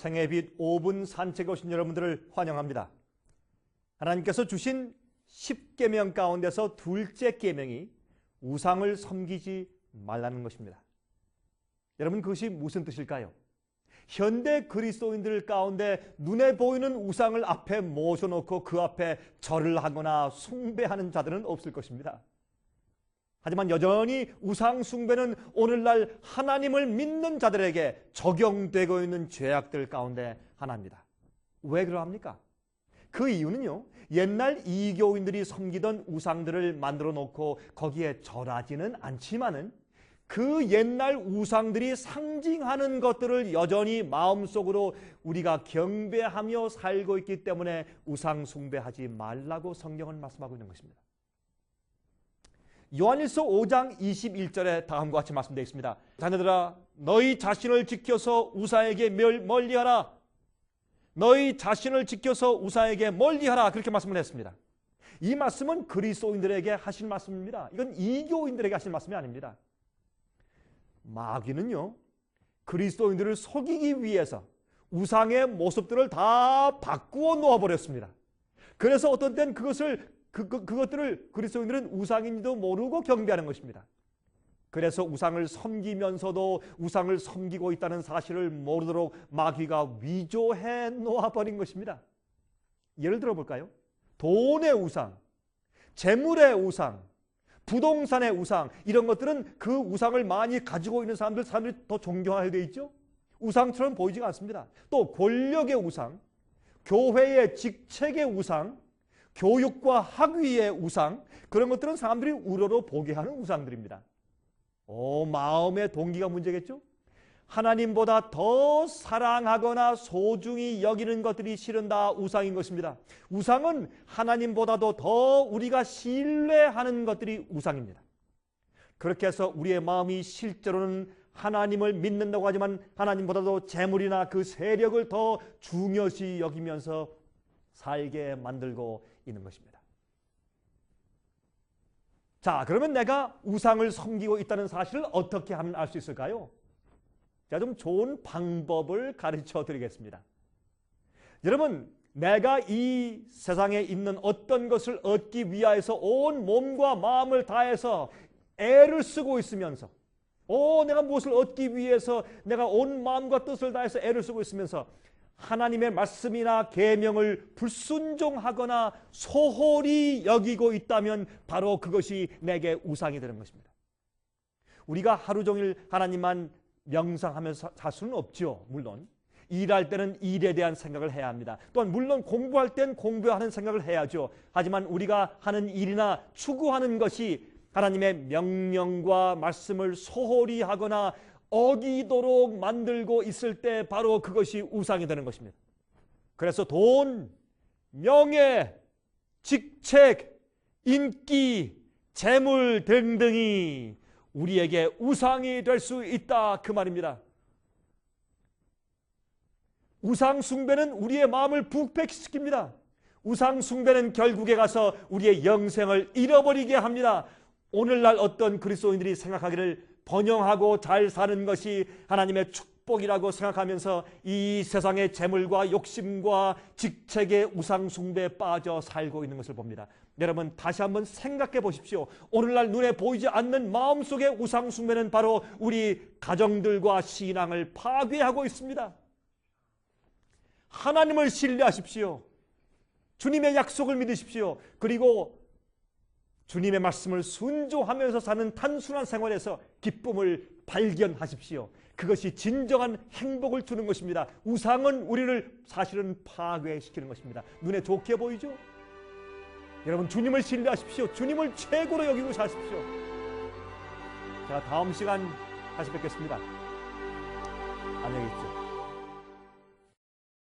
생애빛 5분 산책에 오신 여러분들을 환영합니다. 하나님께서 주신 10계명 가운데서 둘째 계명이 우상을 섬기지 말라는 것입니다. 여러분 그것이 무슨 뜻일까요? 현대 그리스도인들 가운데 눈에 보이는 우상을 앞에 모셔놓고 그 앞에 절을 하거나 숭배하는 자들은 없을 것입니다. 하지만 여전히 우상 숭배는 오늘날 하나님을 믿는 자들에게 적용되고 있는 죄악들 가운데 하나입니다. 왜 그러합니까? 그 이유는요. 옛날 이교인들이 섬기던 우상들을 만들어 놓고 거기에 절하지는 않지만은 그 옛날 우상들이 상징하는 것들을 여전히 마음속으로 우리가 경배하며 살고 있기 때문에 우상 숭배하지 말라고 성경은 말씀하고 있는 것입니다. 요한일서 5장 21절에 다음과 같이 말씀되어 있습니다. 자녀들아 너희 자신을 지켜서 우사에게 멀리하라. 너희 자신을 지켜서 우사에게 멀리하라. 그렇게 말씀을 했습니다. 이 말씀은 그리스도인들에게 하신 말씀입니다. 이건 이교인들에게 하신 말씀이 아닙니다. 마귀는요. 그리스도인들을 속이기 위해서 우상의 모습들을 다 바꾸어 놓아 버렸습니다. 그래서 어떤 때는 그것을 그, 그, 그것들을 그리스도인들은 우상인지도 모르고 경배하는 것입니다. 그래서 우상을 섬기면서도 우상을 섬기고 있다는 사실을 모르도록 마귀가 위조해 놓아버린 것입니다. 예를 들어 볼까요? 돈의 우상, 재물의 우상, 부동산의 우상 이런 것들은 그 우상을 많이 가지고 있는 사람들 사람들이 더 존경하게 돼 있죠. 우상처럼 보이지가 않습니다. 또 권력의 우상, 교회의 직책의 우상, 교육과 학위의 우상 그런 것들은 사람들이 우러러 보게 하는 우상들입니다. 오, 마음의 동기가 문제겠죠? 하나님보다 더 사랑하거나 소중히 여기는 것들이 실은 다 우상인 것입니다. 우상은 하나님보다도 더 우리가 신뢰하는 것들이 우상입니다. 그렇게 해서 우리의 마음이 실제로는 하나님을 믿는다고 하지만 하나님보다도 재물이나 그 세력을 더 중요시 여기면서 살게 만들고 있는 것입니다. 자, 그러면 내가 우상을 섬기고 있다는 사실을 어떻게 하면 알 수 있을까요? 제가 좀 좋은 방법을 가르쳐 드리겠습니다. 여러분, 내가 이 세상에 있는 어떤 것을 얻기 위하여서 온 몸과 마음을 다해서 애를 쓰고 있으면서 오, 내가 무엇을 얻기 위해서 내가 온 마음과 뜻을 다해서 애를 쓰고 있으면서 하나님의 말씀이나 계명을 불순종하거나 소홀히 여기고 있다면 바로 그것이 내게 우상이 되는 것입니다. 우리가 하루 종일 하나님만 명상하면서 살 수는 없죠. 물론 일할 때는 일에 대한 생각을 해야 합니다. 또한 물론 공부할 땐 공부하는 생각을 해야죠. 하지만 우리가 하는 일이나 추구하는 것이 하나님의 명령과 말씀을 소홀히 하거나 어기도록 만들고 있을 때 바로 그것이 우상이 되는 것입니다. 그래서 돈, 명예, 직책, 인기, 재물 등등이 우리에게 우상이 될 수 있다 그 말입니다. 우상 숭배는 우리의 마음을 부패시킵니다. 우상 숭배는 결국에 가서 우리의 영생을 잃어버리게 합니다. 오늘날 어떤 그리스도인들이 생각하기를 번영하고 잘 사는 것이 하나님의 축복이라고 생각하면서 이 세상의 재물과 욕심과 직책의 우상숭배에 빠져 살고 있는 것을 봅니다. 여러분 다시 한번 생각해 보십시오. 오늘날 눈에 보이지 않는 마음속의 우상숭배는 바로 우리 가정들과 신앙을 파괴하고 있습니다. 하나님을 신뢰하십시오. 주님의 약속을 믿으십시오. 그리고 주님의 말씀을 순종하면서 사는 단순한 생활에서 기쁨을 발견하십시오. 그것이 진정한 행복을 주는 것입니다. 우상은 우리를 사실은 파괴시키는 것입니다. 눈에 좋게 보이죠? 여러분 주님을 신뢰하십시오. 주님을 최고로 여기고 사십시오. 제가 다음 시간 다시 뵙겠습니다. 안녕히 계십시오.